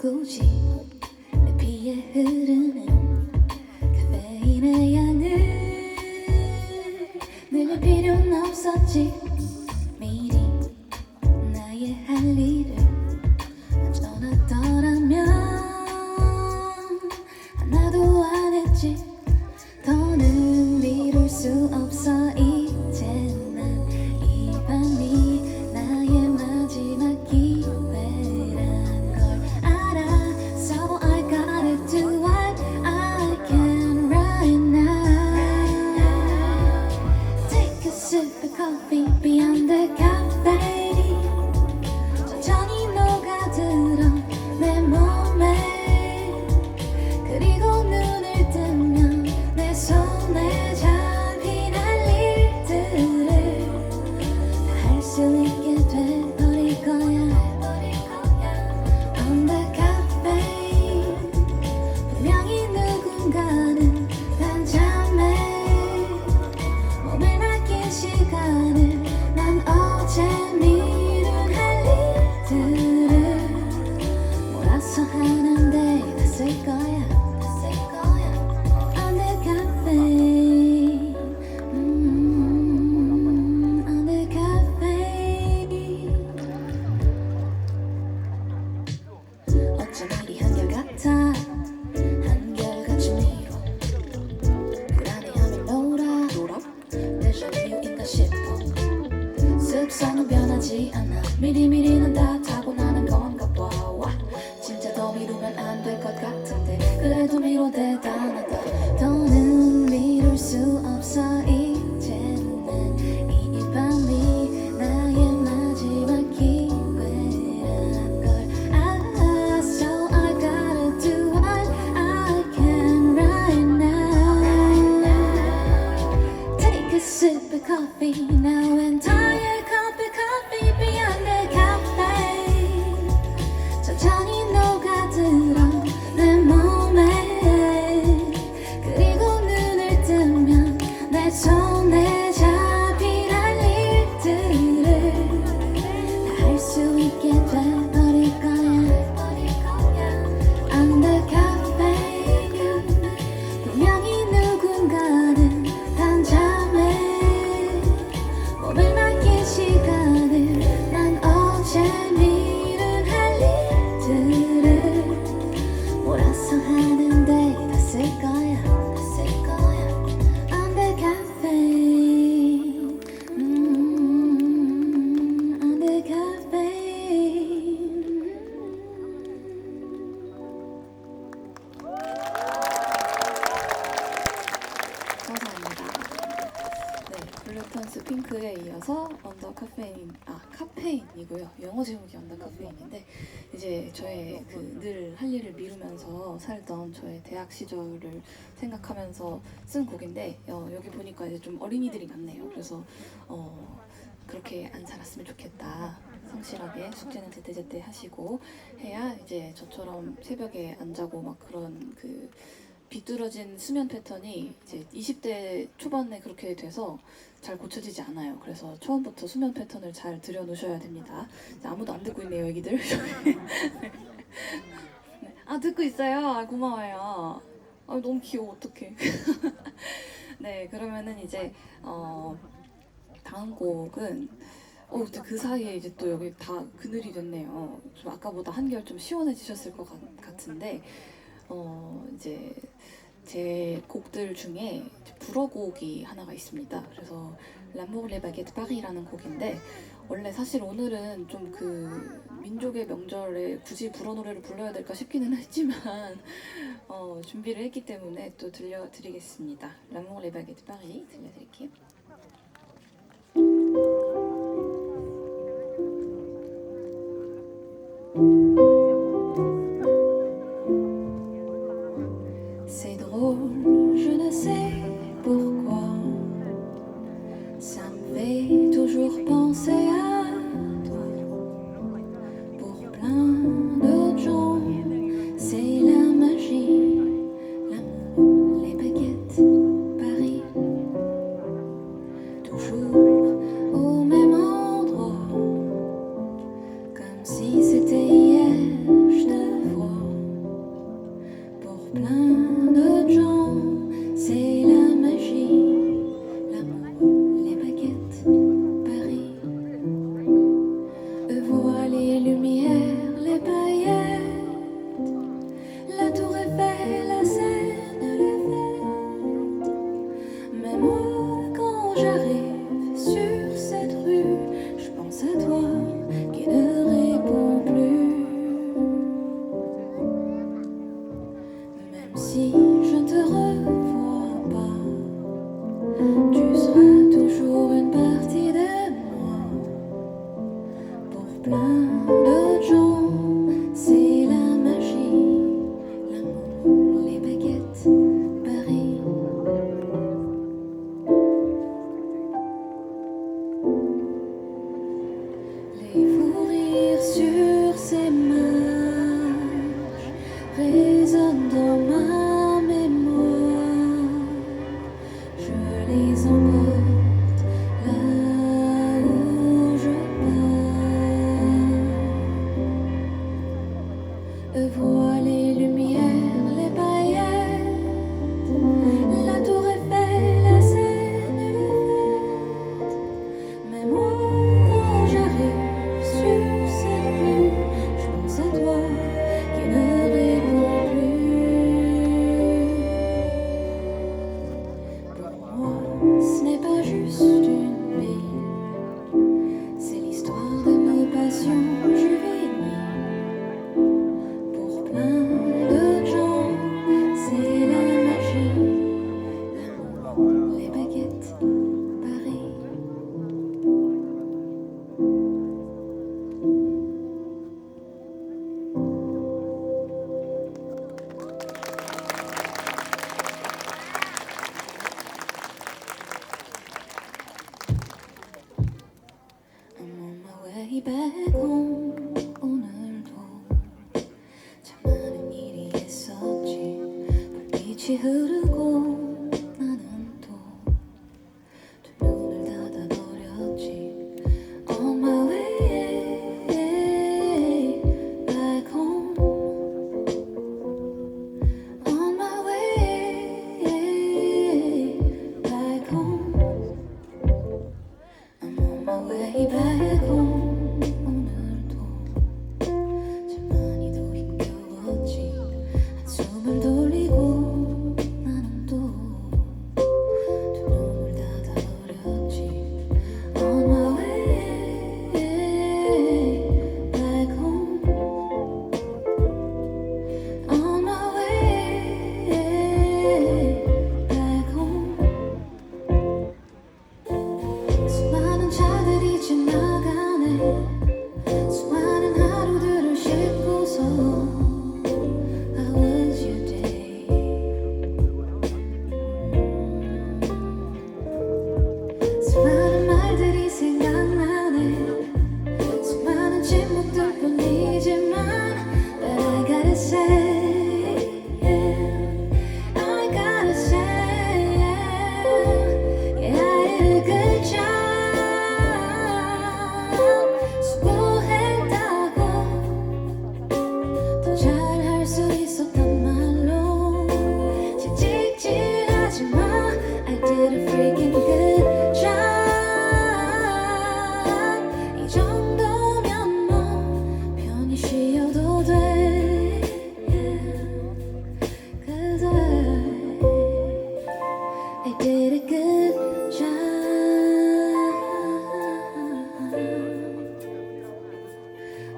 굳이 언더 카페인, 아 카페인이고요. 영어 제목이 언더 카페인인데 이제 저의 그 늘 할 일을 미루면서 살던 저의 대학 시절을 생각하면서 쓴 곡인데 어, 여기 보니까 이제 좀 어린이들이 많네요. 그래서 어, 그렇게 안 살았으면 좋겠다. 성실하게 숙제는 제때제때 하시고 해야 이제 저처럼 새벽에 안 자고 막 그런 그 비뚤어진 수면 패턴이 이제 20대 초반에 그렇게 돼서 잘 고쳐지지 않아요. 그래서 처음부터 수면 패턴을 잘 들여놓으셔야 됩니다. 아무도 안 듣고 있네요, 애기들. 네. 아 듣고 있어요. 아, 고마워요. 아 너무 귀여워, 어떡해. 네, 그러면은 이제 어, 다음 곡은 어, 근데 그 사이에 이제 또 여기 다 그늘이 됐네요. 좀 아까보다 한결 좀 시원해지셨을 것 같, 같은데 어 이제 제 곡들 중에 불어곡이 하나가 있습니다. 그래서 람보르 레 바게트 파리라는 곡인데 원래 사실 오늘은 좀 그 민족의 명절에 굳이 불어 노래를 불러야 될까 싶기는 했지만 어, 준비를 했기 때문에 또 들려드리겠습니다. 람보르 레 바게트 파리 들려드릴게요. blood. you who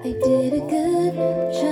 I did a good job.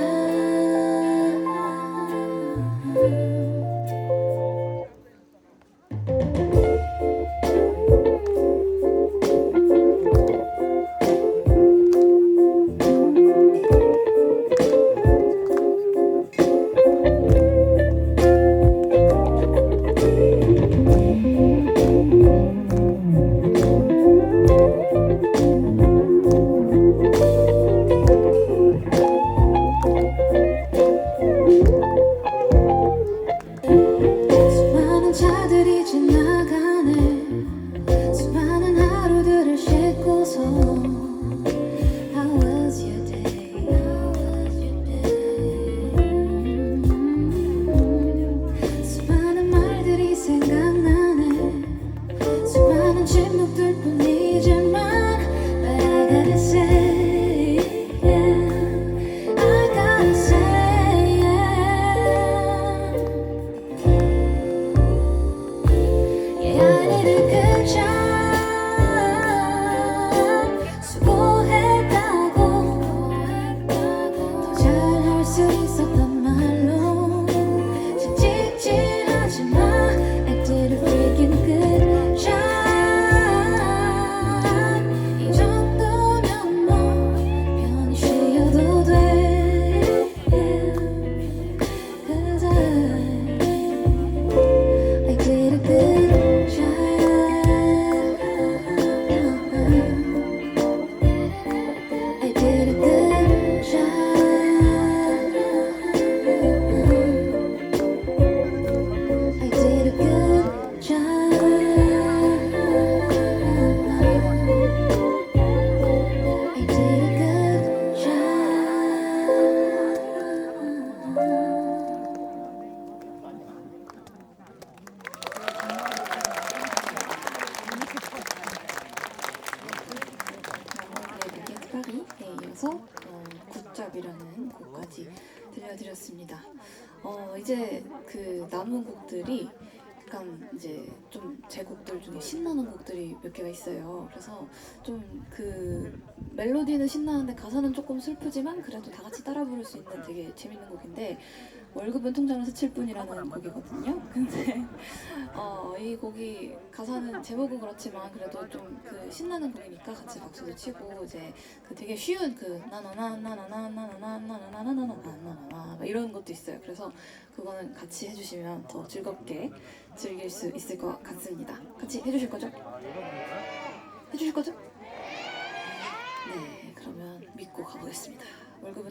어, 굿잡이라는 곡까지 들려드렸습니다. 어, 이제 그 남은 곡들이 약간 이제 좀 제 곡들 중에 신나는 곡들이 몇 개가 있어요. 그래서 좀 그 멜로디는 신나는데 가사는 조금 슬프지만 그래도 다 같이 따라 부를 수 있는 되게 재밌는 곡인데 월급은 통장을 스칠 뿐이라는 곡이거든요. 근데 어, 이 곡이 가사는 제목은 그렇지만 그래도 좀 그 신나는 곡이니까 같이 박수도 치고 이제 그 되게 쉬운 그 나나나 나나나 나나나 나나나 나나나 나나나 이런 것도 있어요. 그래서 그거는 같이 해주시면 더 즐겁게 즐길 수 있을 것 같습니다. 같이 해주실 거죠? 해주실 거죠? 네, 그러면 믿고 가보겠습니다. 월급은